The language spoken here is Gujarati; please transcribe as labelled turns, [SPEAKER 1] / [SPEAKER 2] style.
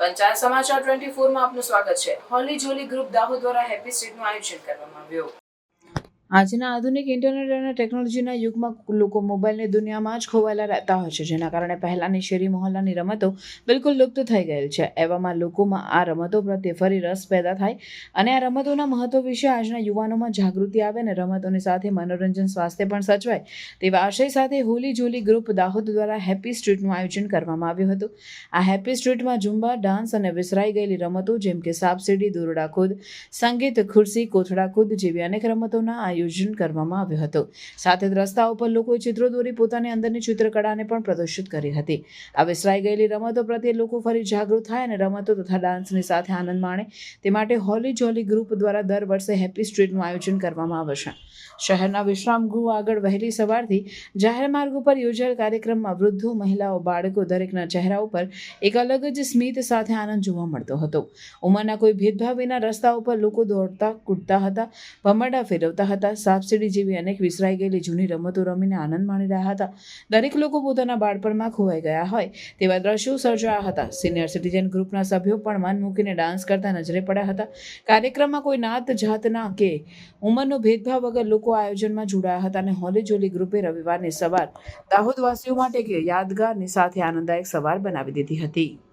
[SPEAKER 1] પંચાયત સમાચાર ટ્વેન્ટી ફોરમાં આપનું સ્વાગત છે. હોલી જોલી ગ્રુપ દાહોદ દ્વારા હેપી સ્ટ્રીટનું આયોજન કરવામાં આવ્યું. આજના આધુનિક ઇન્ટરનેટ અને ટેકનોલોજીના યુગમાં લોકો મોબાઈલની દુનિયામાં જ ખોવાયેલા રહેતા હોય છે, જેના કારણે પહેલાંની શેરી મહોલ્લાની રમતો બિલકુલ લુપ્ત થઈ ગયેલ છે. એવામાં લોકોમાં આ રમતો પ્રત્યે ફરી રસ પેદા થાય અને આ રમતોના મહત્વ વિશે આજના યુવાનોમાં જાગૃતિ આવે અને રમતોની સાથે મનોરંજન સ્વાસ્થ્ય પણ સચવાય, તેવા આશય સાથે હોલી જોલી ગ્રુપ દાહોદ દ્વારા હેપી સ્ટ્રીટનું આયોજન કરવામાં આવ્યું હતું. આ હેપી સ્ટ્રીટમાં ઝુંબા, ડાન્સ અને વિસરાઈ ગયેલી રમતો જેમ કે સાપસીડી દોરડા કૂદ, સંગીત, ખુરશી, કોથળા કૂદ જેવી અનેક રમતોના આયોજન કરવામાં આવ્યું હતું. સાથે જ રસ્તાઓ પર લોકોએ ચિત્રો દોરી પોતાની અંદરની ચિત્રકળાને પણ પ્રદર્શિત કરી હતી. આ વિસરાઈ ગયેલી રમતો પ્રત્યે લોકો ફરી જાગૃત થાય અને રમતો તથા ડાન્સની સાથે આનંદ માણે. તે માટે હોલી જોલી ગ્રુપ દ્વારા દર વર્ષે હેપી સ્ટ્રીટનું આયોજન કરવામાં આવશે શહેરના વિશ્રામ ગૃહ આગળ વહેલી સવારથી જાહેર માર્ગ ઉપર યોજાયેલ કાર્યક્રમમાં વૃદ્ધો, મહિલાઓ, બાળકો દરેકના ચહેરા ઉપર એક અલગ જ સ્મિત સાથે આનંદ જોવા મળતો હતો. ઉંમરના કોઈ ભેદભાવ વિના રસ્તા ઉપર લોકો દોડતા, કૂદતા હતા, ભમરડા ફેરવતા હતા સાપસીડી જેવી અનેક વિસરાઈ ગયેલી જૂની રમતો રમીને આનંદ માણી રહ્યા હતા. દરેક લોકો પોતાના બાળપણમાં ખોવાઈ ગયા હોય તેવા દ્રશ્યો સર્જાયા હતા. સિનિયર સિટીઝન ગ્રુપના સભ્યો પણ મન મૂકીને ડાન્સ કરતા નજરે પડ્યા હતા. કાર્યક્રમમાં કોઈ નાત, જાતના કે ઉંમરનો ભેદભાવ વગર લોકો આયોજનમાં જોડાયા હતા અને હોલી જોલી ગ્રુપે રવિવારની સવાર દાહોદવાસીઓ માટે એક યાદગારની સાથે આનંદદાયક સવાર બનાવી દીધી હતી.